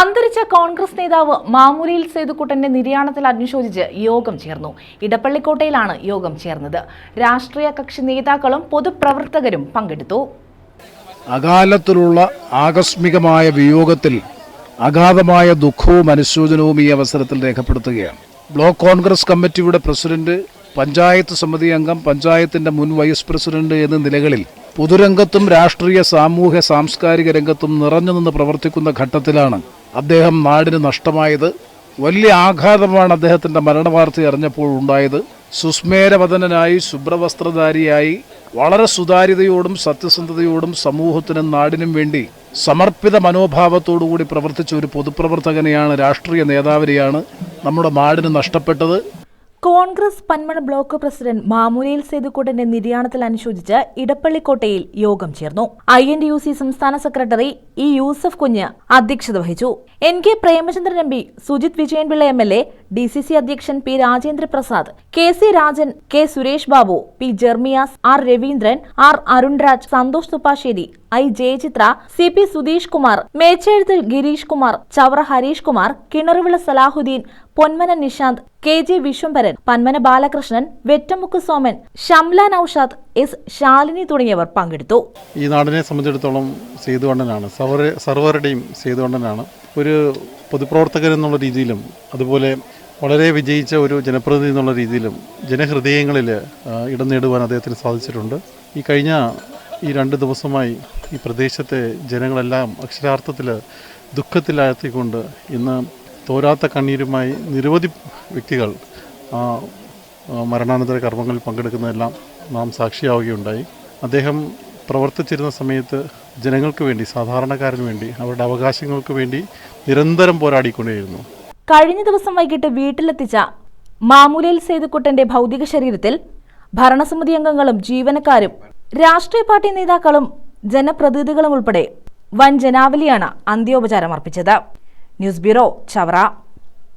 അന്തരിച്ച കോൺഗ്രസ് നേതാവ് മാമൂലിയിൽ സേതുക്കുട്ടന്റെ നിര്യാണത്തിൽ അനുശോചിച്ച് യോഗം ചേർന്നു. ഇടപ്പള്ളിക്കോട്ടയിലാണ് യോഗം ചേർന്നത്. രാഷ്ട്രീയ കക്ഷി നേതാക്കളും പൊതുപ്രവർത്തകരും പങ്കെടുത്തു. അകാലത്തിലുള്ള ആകസ്മികമായ വിയോഗത്തിൽ അഗാധമായ ദുഃഖവും അനുശോചനവും ഈ അവസരത്തിൽ രേഖപ്പെടുത്തുകയാണ്. ബ്ലോക്ക് കോൺഗ്രസ് കമ്മിറ്റിയുടെ പ്രസിഡന്റ് പഞ്ചായത്ത് സമിതി അംഗം പഞ്ചായത്തിന്റെ മുൻ വൈസ് പ്രസിഡന്റ് എന്ന നിലകളിൽ പൊതുരംഗത്തും രാഷ്ട്രീയ സാമൂഹ്യ സാംസ്കാരിക രംഗത്തും നിറഞ്ഞു നിന്ന് പ്രവർത്തിക്കുന്ന ഘട്ടത്തിലാണ് അദ്ദേഹം നാടിന് നഷ്ടമായത്. വലിയ ആഘാതമാണ് അദ്ദേഹത്തിന്റെ മരണവാർത്ത അറിഞ്ഞപ്പോൾ ഉണ്ടായത്. സുസ്മേരവദനായി ശുഭ്രവസ്ത്രധാരിയായി വളരെ സുതാര്യതയോടും സത്യസന്ധതയോടും സമൂഹത്തിനും നാടിനും വേണ്ടി സമർപ്പിത മനോഭാവത്തോടുകൂടി പ്രവർത്തിച്ച ഒരു പൊതുപ്രവർത്തകനെയാണ് രാഷ്ട്രീയ നേതാവിനെയാണ് നമ്മുടെ നാടിന് നഷ്ടപ്പെട്ടത്. കോൺഗ്രസ് പന്മണ ബ്ലോക്ക് പ്രസിഡന്റ് മാമൂലിയിൽ സേതുക്കൂട്ടന്റെ നിര്യാണത്തിൽ അനുശോചിച്ച് ഇടപ്പള്ളിക്കോട്ടയിൽ യോഗം ചേർന്നു. I N D U C സംസ്ഥാന സെക്രട്ടറി ഇ യൂസഫ് കുഞ്ഞ് അധ്യക്ഷത വഹിച്ചു. N K Premachandran M P Sujith Vijayanpillai M L A D C C അധ്യക്ഷൻ P Rajendra Prasad K C Rajan K Suresh Babu P Jermiyas R Raveendran R Arunraj Santhosh Thuppassery I Jayachitra C P Sudheesh Kumar Mechezhuthu Gireesh Kumar Chavara Hareesh Kumar Kinaruvila Salahuddin Ponmana Nishanth K J Vishwambharan Panmana Balakrishnan Vettamukku Soman Shamla Noushad S Shalini തുടങ്ങിയവർ പങ്കെടുത്തു. ഈ നാടിനെ സംബന്ധിച്ചിടത്തോളം സേതുവണ്ണനാണ് സർവരുടെയും സേതുവണ്ണനാണ് ഒരു പൊതുപ്രവർത്തകൻ എന്നുള്ള രീതിയിലും അതുപോലെ വളരെ വിജയിച്ച ഒരു ജനപ്രതിനിധി എന്നുള്ള രീതിയിലും ജനഹൃദയങ്ങളിൽ ഇടം നേടുവാൻ അദ്ദേഹത്തിന് സാധിച്ചിട്ടുണ്ട്. ഈ കഴിഞ്ഞ ഈ രണ്ട് ദിവസമായി ഈ പ്രദേശത്തെ ജനങ്ങളെല്ലാം അക്ഷരാർത്ഥത്തിൽ ദുഃഖത്തിലാഴ്ത്തിക്കൊണ്ട് ഇന്ന് തോരാത്ത കണ്ണീരുമായി നിരവധി വ്യക്തികൾ മരണാനന്തര കർമ്മങ്ങളിൽ പങ്കെടുക്കുന്നതെല്ലാം നാം സാക്ഷിയാവുകയുണ്ടായി. അദ്ദേഹം പ്രവർത്തിച്ചിരുന്ന സമയത്ത് ജനങ്ങൾക്ക് വേണ്ടി സാധാരണക്കാരന് വേണ്ടി അവരുടെ അവകാശങ്ങൾക്ക് വേണ്ടി നിരന്തരം പോരാടിക്കൊണ്ടേയിരുന്നു. കഴിഞ്ഞ ദിവസം വൈകിട്ട് വീട്ടിലെത്തിച്ച മാമൂലയിൽ സേതുക്കുട്ടന്റെ ഭൗതിക ശരീരത്തിൽ ഭരണസമിതി അംഗങ്ങളും ജീവനക്കാരും രാഷ്ട്രീയ പാർട്ടി നേതാക്കളും ജനപ്രതിനിധികളും ഉൾപ്പെടെ വൻ ജനാവലിയാണ് അന്ത്യോപചാരം അർപ്പിച്ചത് ന്യൂസ് ബ്യൂറോ ചവറ.